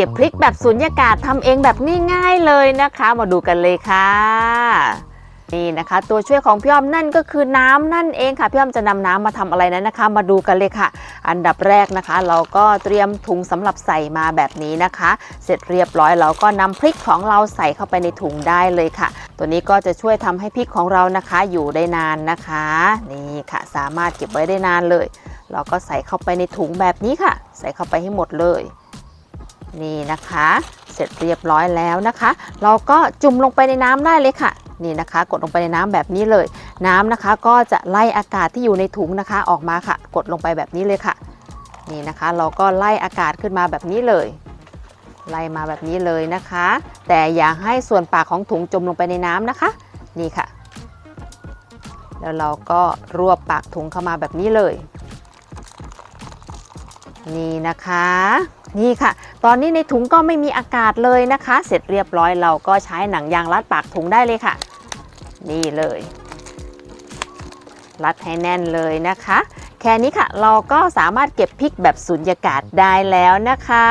เก็บพริกแบบสุญญากาศทำเองแบบง่ายๆเลยนะคะ มาดูกันเลยค่ะ นี่นะคะ ตัวช่วยของพี่อ้อมนั่นก็คือน้ำนั่นเองค่ะพี่อ้อมจะนำน้ำมาทำอะไรนั้นนะคะ มาดูกันเลยค่ะ อันดับแรกนะคะ เราก็เตรียมถุงสำหรับใส่มาแบบนี้นะคะ เสร็จเรียบร้อยเราก็นำพริกของเราใส่เข้าไปในถุงได้เลยค่ะ ตัวนี้ก็จะช่วยทำให้พริกของเรานะคะอยู่ได้นานนะคะ นี่ค่ะ สามารถเก็บไว้ได้นานเลย เราก็ใส่เข้าไปในถุงแบบนี้ค่ะ ใส่เข้าไปให้หมดเลย นี่นะคะ เสร็จเรียบร้อยแล้วนะคะ เราก็จุ่มลงไปในน้ำได้เลยค่ะนี่นะคะ กดลงไปในน้ำแบบนี้เลย น้ำนะคะก็จะไล่อากาศที่อยู่ในถุงนะคะออกมาค่ะ กดลงไปแบบนี้เลยค่ะ นี่นะคะ เราก็ไล่อากาศขึ้นมาแบบนี้เลย ไล่มาแบบนี้เลยนะคะ แต่อย่าให้ส่วนปากของถุงจมลงไปในน้ำนะคะ นี่ค่ะ แล้วเราก็รวบปากถุงเข้ามาแบบนี้เลย นี่นะคะ นี่ค่ะ ตอนนี้ในถุงก็ไม่มีอากาศเลยนะคะ เสร็จเรียบร้อยเราก็ใช้หนังยางรัดปากถุงได้เลยค่ะ นี่เลย รัดให้แน่นเลยนะคะ แค่นี้ค่ะเราก็สามารถเก็บพริกแบบสุญญากาศได้แล้วนะคะ